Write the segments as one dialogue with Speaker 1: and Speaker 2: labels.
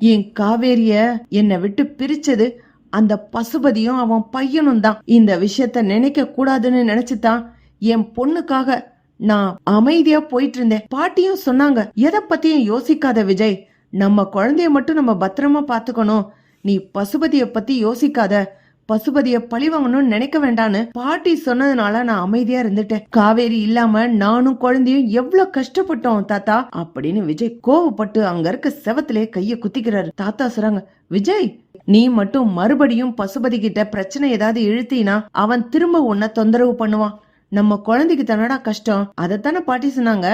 Speaker 1: என் காவேரிய என்னை விட்டு பிரிச்சது அந்த பசுபதியும் அவன் பையனும் தான். இந்த விஷயத்த நினைக்க கூடாதுன்னு நினைச்சுதான் என் பொண்ணுக்காக நான் அமைதியா போயிட்டு இருந்தேன் பாட்டியும் சொன்னாங்க எதை பத்தியும் யோசிக்காத விஜய். நம்ம குழந்தைய மட்டும் நம்ம பத்திரமா பாத்துக்கணும் நீ பசுபதிய பத்தி யோசிக்காத. பசுபதிய பழி வாங்கணும்னு நினைக்க வேண்டான்னு பாட்டி சொன்னதுனால நான் அமைதியா இருந்துட்டேன். காவேரி இல்லாம நானும் குழந்தையும் எவ்வளவு கஷ்டப்பட்டோம் தாத்தா அப்படின்னு விஜய் கோவப்பட்டு அங்க இருக்க செவத்திலே கைய குத்திக்கிறாரு. தாத்தா சொல்றாங்க விஜய் நீ மட்டும் மறுபடியும் பசுபதி கிட்ட பிரச்சனை ஏதாவது இழுத்தீனா அவன் திரும்ப உன்னை தொந்தரவு பண்ணுவான். நம்ம குழந்தைக்கு தானடா கஷ்டம். அதைத்தானே பாட்டி சொன்னாங்க.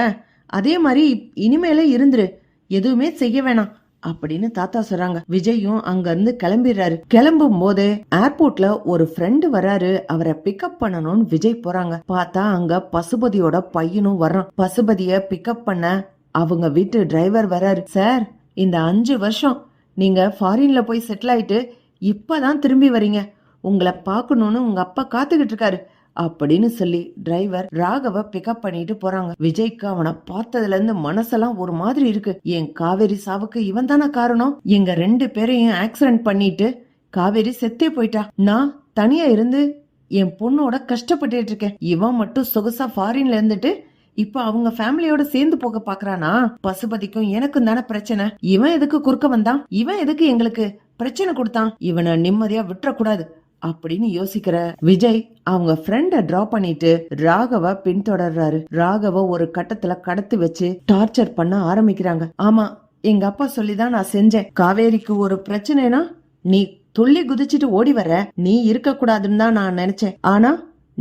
Speaker 1: அதே மாதிரி இனிமேல இருந்துரு. எதுவுமே செய்ய வேணாம். அப்படின்னு தாத்தா சொல்றாங்க. விஜயும் அங்க இருந்து கிளம்பிடுறாரு. கிளம்பும் போது ஏர்போர்ட்ல ஒரு ஃப்ரெண்டு வராரு. அவரை பிக்கப் பண்ணணும்னு விஜய் போறாங்க. பார்த்தா அங்க பசுபதியோட பையனும் வர்றான். பசுபதிய பிக்கப் பண்ண அவங்க வீட்டு டிரைவர் வராரு. சார் இந்த அஞ்சு வருஷம் நீங்க ஃபாரின்ல போய் செட்டில் ஆயிட்டு இப்பதான் திரும்பி வரீங்க. உங்களை பார்க்கணும்னு உங்க அப்பா காத்துக்கிட்டு இருக்காரு. அப்படின்னு சொல்லி டிரைவர் ராகவ பிக்கப் பண்ணிட்டு போறாங்க. விஜய்க்கு அவனை பார்த்ததுல இருந்து மனசெல்லாம் ஒரு மாதிரி இருக்கு. என் காவேரி சாவுக்கு இவன் தானே காரணம்? எங்க ரெண்டு பேரையும் ஆக்சிடென்ட் பண்ணிட்டு காவேரி செத்தே போயிட்டா. நான் தனியா இருந்து என் பொண்ணோட கஷ்டப்பட்டுட்டு இருக்கேன். இவன் மட்டும் சொகுசா ஃபாரின்ல இருந்துட்டு இப்ப அவங்க ஃபேமிலியோட சேர்ந்து போக பாக்குறானா? பசுபதிக்கும் எனக்கும் தானே பிரச்சனை. இவன் எதுக்கு குறுக்க வந்தான்? இவன் எதுக்கு எங்களுக்கு பிரச்சனை கொடுத்தான்? இவனை நிம்மதியா விட்டுறக்கூடாது அப்படின்னு யோசிக்கிற விஜய் அவங்க ஃப்ரெண்ட டிரா பண்ணிட்டு ராகவ பின்தொடர்றாரு. ராகவ ஒரு கட்டத்துல கடத்தி வச்சு டார்ச்சர் பண்ண ஆரம்பிக்கிறாங்க. ஆமா எங்க அப்பா சொல்லிதான் நான் செஞ்சேன். காவேரிக்கு ஒரு பிரச்சனைனா நீ துள்ளி குதிச்சிட்டு ஓடி வர. நீ இருக்க கூடாதுன்னு தான் நான் நினைச்சேன். ஆனா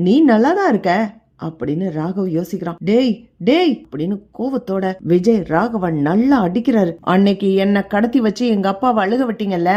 Speaker 1: நீ நல்லா தான் இருக்க அப்படின்னு ராகவ் யோசிக்கிறான். டேய் டேய் அப்படின்னு கோவத்தோட விஜய் ராகவன் நல்லா அடிக்கிறாரு. அன்னைக்கு என்ன கடத்தி வச்சு எங்க அப்பாவை அழுக விட்டீங்கல்ல?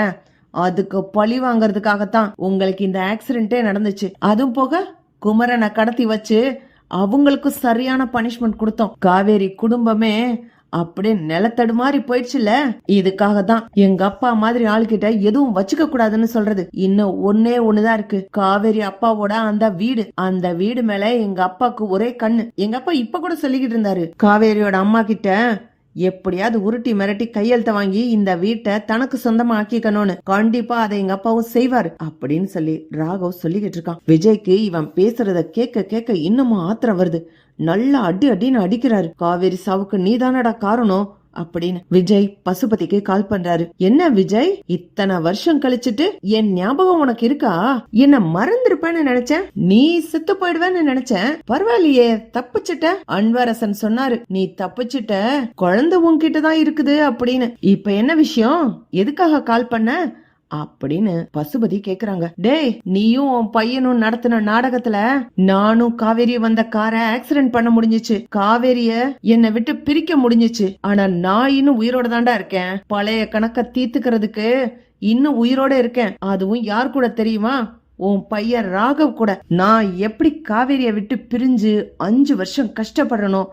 Speaker 1: அதுக்கு பழி வாங்கறதுக்காகத்தான் உங்களுக்கு இந்த ஆக்சிடென்ட்டே நடந்துச்சு. அதுவும் போக குமரனை கடத்தி வச்சு அவங்களுக்கு சரியான பனிஷ்மெண்ட் கொடுத்தோம். காவேரி குடும்பமே அப்படியே நிலத்தடு மாதிரி போயிடுச்சுல இதுக்காக தான் எங்க அப்பா மாதிரி ஆளுகிட்ட எதுவும் வச்சுக்க கூடாதுன்னு சொல்றது. இன்னும் ஒன்னே ஒண்ணுதான் இருக்கு. காவேரி அப்பாவோட அந்த வீடு. அந்த வீடு மேல எங்க அப்பாக்கு ஒரே கண்ணு. எங்க அப்பா இப்ப கூட சொல்லிக்கிட்டு இருந்தாரு. காவேரியோட அம்மா கிட்ட எப்படியாவது உருட்டி மிரட்டி கையெழுத்த வாங்கி இந்த வீட்டை தனக்கு சொந்தமா ஆக்கிக்கணும்னு கண்டிப்பா அதை எங்க அப்பாவும் செய்வாரு அப்படின்னு சொல்லி ராகவ் சொல்லிக்கிட்டு இருக்கான். விஜய்க்கு இவன் பேசுறத கேட்க கேட்க இன்னமும் ஆத்திரம் வருது. நல்லா அடி அடின்னு அடிக்கிறாரு. காவேரி சாவுக்கு நீதானடா காரணம்? அப்படின்னு விஜய் பசுபதிக்கு கால் பண்றாரு. என்ன விஜய்? இத்தனை வருஷம் கழிச்சிட்டு என் ஞாபகம் உனக்கு இருக்கா? என்ன மறந்துருப்பேன்னு நினைச்சேன். நீ செத்து போயிடுவேன்னு நினைச்சேன். பரவாயில்லையே தப்பிச்சிட்ட. அன்வரசன் சொன்னாரு. நீ தப்பிச்சிட்ட. குழந்தை உன்கிட்ட தான் இருக்குது அப்படின்னு. இப்ப என்ன விஷயம்? எதுக்காக கால் பண்ண? அப்படின்னு பசுபதி கேக்குறாங்க. டேய் நீயும் உன் பையனும் நடத்தின நாடகத்துல நானும் காவேரி வந்த காரை ஆக்சிடென்ட் பண்ண முடிஞ்சுச்சு. காவேரிய என்னை விட்டு பிரிக்க முடிஞ்சுச்சு. ஆனா நான் இன்னும் உயிரோட தாண்டா இருக்கேன். பழைய கணக்க தீத்துக்கிறதுக்கு இன்னும் உயிரோட இருக்கேன். அதுவும் யார் கூட தெரியுமா? உன் பையன் ராகவ் கூட. நான் எப்படி காவேரிய விட்டு பிரிஞ்சு அஞ்சு வருஷம் கஷ்டப்படணும்?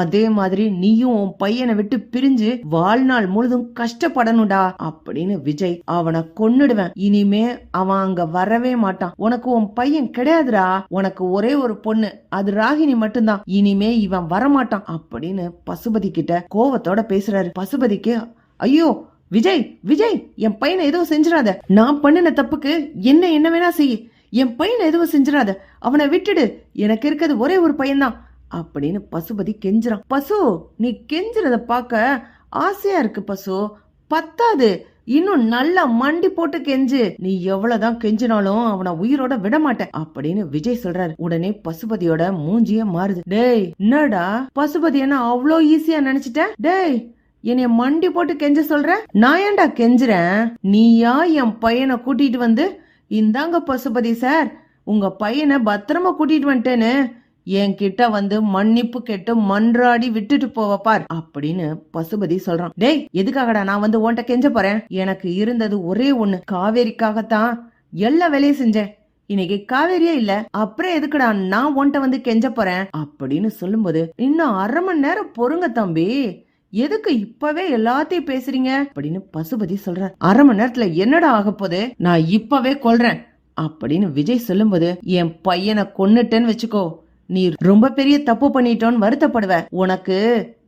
Speaker 1: அதே மாதிரி நீயும் உன் பையனை விட்டு பிரிஞ்சு வாழ்நாள் முழுதும் கஷ்டப்படணும்டா அப்படின்னு விஜய் அவனை கொன்னுடுவேன். இனிமே அவன் அங்க வரவே மாட்டான். உனக்கு உன் பையன் கிடையாதுடா. உனக்கு ஒரே ஒரு பொண்ணு. அது ராகினி மட்டும்தான். இனிமே இவன் வரமாட்டான் அப்படின்னு பசுபதி கிட்ட கோவத்தோட பேசுறாரு. பசுபதிக்கு ஐயோ விஜய் விஜய் என் பையனை எதுவும் செஞ்சிடாத. நான் பண்ணின தப்புக்கு என்ன என்ன வேணா செய்ய என் பையனை எதுவும் செஞ்சிடாத. அவனை விட்டுடு. எனக்கு இருக்கிறது ஒரே ஒரு பையன்தான். அப்படின்னு பசுபதி கெஞ்சுறான். பசு நீ கெஞ்சுறத பார்க்க ஆசையா இருக்கு பசு. பத்தாது இன்னும் நல்லா மண்டி போட்டு கெஞ்சு. நீ எவ்வளவுதான் கெஞ்சினாலும் அவனை உயிரோட விட மாட்டேன் அப்படின்னு விஜய் சொல்றாரு. உடனே பசுபதியோட மூஞ்சிய மாறுது. டேய் என்னடா? பசுபதி என்ன அவ்வளோ ஈஸியா நினைச்சிட்ட? டேய் என்னைய மண்டி போட்டு கெஞ்ச சொல்ற? நான் ஏன்டா கெஞ்சுறேன்? நீயா என் பையனை கூட்டிட்டு வந்து? இந்தாங்க பசுபதி சார் உங்க பையனை பத்திரமா கூட்டிட்டு வந்துட்டேன்னு. என்கிட்ட வந்து மன்னிப்பு கேட்டு மன்றாடி விட்டுட்டு போவ பார் அப்படின்னு பசுபதி சொல்றான். டேய் எதுக்காகடா நான் வந்து ஓன்ட்ட கெஞ்ச போறேன்? எனக்கு இருந்தது ஒரே ஒண்ணு. காவேரிக்காகத்தான் எல்லா வேலையும் செஞ்சேன். இன்னைக்கு காவேரியே இல்ல. அப்புறம் எதுக்குடா நான் உன்கிட்ட வந்து கெஞ்ச போறேன்? அப்படின்னு சொல்லும்போது இன்னும் அரை மணி நேரம் பொறுங்க தம்பி. எதுக்கு இப்பவே எல்லாத்தையும் பேசுறீங்க? அப்படின்னு பசுபதி சொல்ற அரை மணி நேரத்துல என்னடா ஆக போகுது? நான் இப்பவே கொல்றேன். அப்படின்னு விஜய் சொல்லும்போது என் பையனை கொன்னுட்டேன்னு வச்சுக்கோ. நீ ரொம்ப பெரிய தப்பு பண்ணிட்டோன்னு வருத்தப்படுவ உனக்கு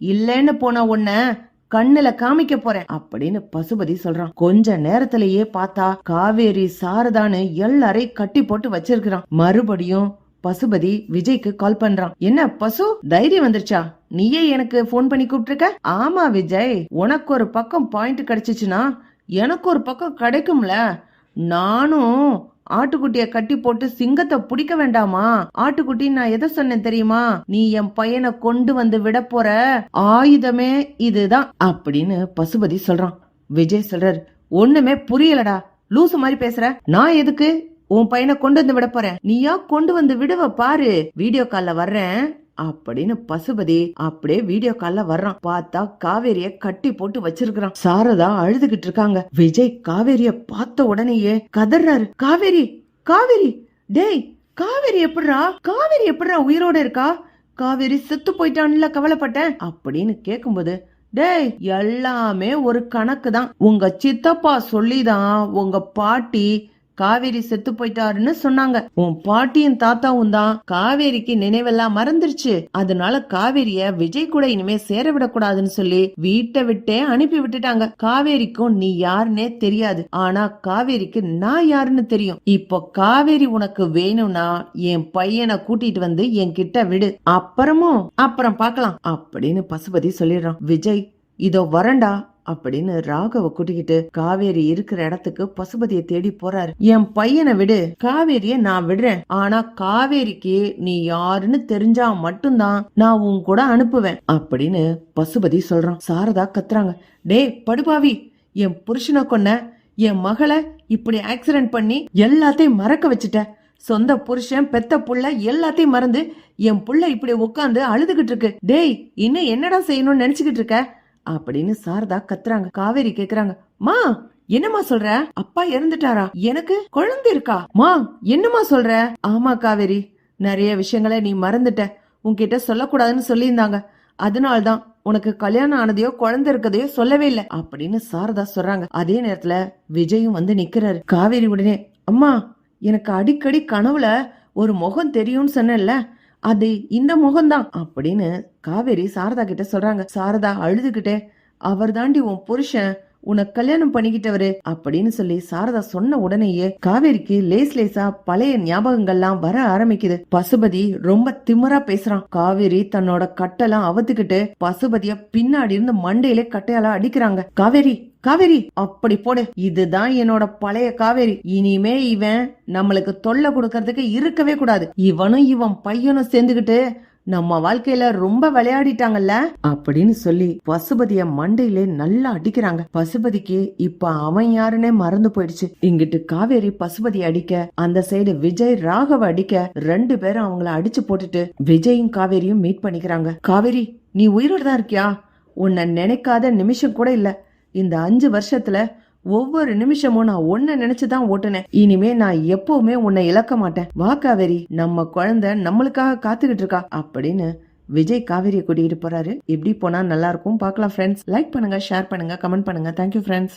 Speaker 1: இல்லைன்னு போன உன்ன கண்ணுல காமிக்க போறேன் அப்படின்னு பசுபதி சொல்றான். கொஞ்ச நேரத்திலேயே பார்த்தா காவேரி சாரதான்னு எல்லாரையும் கட்டி போட்டு வச்சிருக்கிறான். மறுபடியும் பசுபதி விஜய்க்கு கால் பண்றான். என்ன பசு தைரியம் வந்துருச்சா? நீயே எனக்கு ஃபோன் பண்ணி கூப்பிட்டுருக்க? ஆமா விஜய் உனக்கு ஒரு பக்கம் பாயிண்ட் கிடைச்சிச்சுன்னா எனக்கு ஒரு பக்கம் கிடைக்கும்ல. நானும் ஆட்டுக்குட்டிய கட்டி போட்டு சிங்கத்தை பிடிக்க வேண்டாமா? ஆட்டுக்குட்டி நான் எதை சொன்னேன் தெரியுமா? நீ என் பையனை கொண்டு வந்து விட போற ஆயுதமே இதுதான் அப்படின்னு பசுபதி சொல்றான். விஜய் சொல்றாரு ஒண்ணுமே புரியலடா. லூசு மாதிரி பேசுற. நான் எதுக்கு? உன் பையனை கொண்டு வந்து விட போறேன். நீயா கொண்டு வந்து விடுவ பாரு. வீடியோ கால்ல வர்றேன். அப்படின்னு பசுபதி அப்படியே வீடியோ கால்ல வர்றான். பார்த்தா காவேரிய கட்டி போட்டு வச்சிருக்கான் சாரதா அழுதுகிட்டு இருக்காங்க. விஜய் காவேரிய பார்த்த உடனேயே கதறாரு. காவேரி காவேரி டேய் காவேரி எப்படிரா காவேரி எப்படிரா உயிரோட இருக்கா? காவேரி செத்து போயிட்டான்ல கவலைப்பட்டேன். அப்படின்னு கேக்கும்போது டேய் எல்லாமே ஒரு கணக்கு தான் உங்க சித்தப்பா சொல்லிதான் உங்க பாட்டி காவேரி செத்து போயிட்டாருன்னு சொன்னாங்க. உன் பாட்டியும் தாத்தாவும் தான் காவேரிக்கு நினைவெல்லாம் மறந்துருச்சு. அதனால காவேரிய விஜய் கூட இனிமே சேர விடக்கூடாதுன்னு சொல்லி வீட்டை விட்டே அனுப்பி விட்டுட்டாங்க. காவேரிக்கும் நீ யாருன்னே தெரியாது. ஆனா காவேரிக்கு நான் யாருன்னு தெரியும். இப்போ காவேரி உனக்கு வேணும்னா என் பையனை கூட்டிட்டு வந்து என் கிட்ட விடு. அப்புறமும் அப்புறம் பார்க்கலாம் அப்படின்னு பசுபதி சொல்லிடுறான். விஜய் இதோ வரண்டா அப்படின்னு ராகவ கூட்டிக்கிட்டு காவேரி இருக்கிற இடத்துக்கு பசுபதியை தேடி போறாரு. என் பையனை விடு. காவேரிய நான் விடுறேன். ஆனா காவேரிக்கு நீ யாருன்னு தெரிஞ்சா மட்டும்தான் நான் உன் கூட அனுப்புவேன் அப்படின்னு பசுபதி சொல்றான். சாரதா கத்துறாங்க. டேய் படுபாவி. என் புருஷனை கொன்ன என் மகளை இப்படி ஆக்சிடென்ட் பண்ணி எல்லாத்தையும் மறக்க வச்சுட்ட. சொந்த புருஷன் பெத்த புள்ள எல்லாத்தையும் மறந்து என் புள்ள இப்படி உட்காந்து அழுதுகிட்டு இருக்கு. டேய் இன்னும் என்னடா செய்யணும்னு நினைச்சுக்கிட்டு இருக்க? அப்படின்னு சாரதா கத்துறாங்க. காவேரி கேக்குறாங்க. மா என்னம்மா சொல்ற? அப்பா இறந்துட்டாரா? எனக்கு குழந்தை இருக்கா? மா என்னம்மா சொல்ற? ஆமா காவேரி நிறைய விஷயங்களை நீ மறந்துட்ட. உன்கிட்ட சொல்லக்கூடாதுன்னு சொல்லியிருந்தாங்க. அதனால்தான் உனக்கு கல்யாணம் ஆனதையோ குழந்தை இருக்கதையோ சொல்லவே இல்லை. அப்படின்னு சாரதா சொல்றாங்க. அதே நேரத்துல விஜயும் வந்து நிக்கிறாரு. காவேரி உடனே அம்மா எனக்கு அடிக்கடி கனவுல ஒரு முகம் தெரியும்னு சொன்னேன்ல. அது இந்த முகம்தான் அப்படின்னு காவேரி சாரதா கிட்ட சொல்றாங்க. சாரதா அழுதுகிட்டே அவர் தாண்டி உன் புருஷன் உனக்கு கல்யாணம் பண்ணிக்கிட்டவரு அப்படின்னு சொல்லி சாரதா சொன்ன உடனேயே காவேரிக்கு லேஸ் லேசா பழைய ஞாபகங்கள்லாம் வர ஆரம்பிக்குது. பசுபதி ரொம்ப திமரா பேசுறான். காவேரி தன்னோட கட்டெல்லாம் அவத்துக்கிட்டு பசுபதிய பின்னாடி இருந்து மண்டையிலே கட்டையால அடிக்கிறாங்க. காவேரி காவேரி அப்படி போடு. இதுதான் என்னோட பழைய காவேரி. இனிமே இவன் நம்மளுக்கு தொல்லை கொடுக்கறதுக்கு இருக்கவே கூடாது. இவனும் இவன் பையனும் சேர்ந்துகிட்டு நம்ம வாழ்க்கையில ரொம்ப விளையாடிட்டாங்கல்ல? அப்படின்னு சொல்லி பசுபதிய மண்டையிலே நல்லா அடிக்கிறாங்க. பசுபதிக்கு இப்ப அவன் யாருன்னே மறந்து போயிடுச்சு. இங்கிட்டு காவேரி பசுபதி அடிக்க அந்த சைடு விஜய் ராகவ அடிக்க ரெண்டு பேரும் அவங்கள அடிச்சு போட்டுட்டு விஜயும் காவேரியும் மீட் பண்ணிக்கிறாங்க. காவேரி நீ உயிரோட தான் இருக்கியா? உன்னை நினைக்காத நிமிஷம் கூட இல்ல. இந்த அஞ்சு வருஷத்துல ஒவ்வொரு நிமிஷமும் நான் உன்னை நினைச்சுதான் ஓட்டுனேன். இனிமே நான் எப்பவுமே உன்னை இழக்க மாட்டேன். வா காவேரி. நம்ம குழந்தை நம்மளுக்காக காத்துக்கிட்டு இருக்கா. அப்படின்னு விஜய் காவேரியை கூட்டிகிட்டு போறாரு. எப்படி போனா நல்லா இருக்கும் பார்க்கலாம் ஃப்ரெண்ட்ஸ் லைக் பண்ணுங்க ஷேர் பண்ணுங்க கமெண்ட் பண்ணுங்க. Thank you friends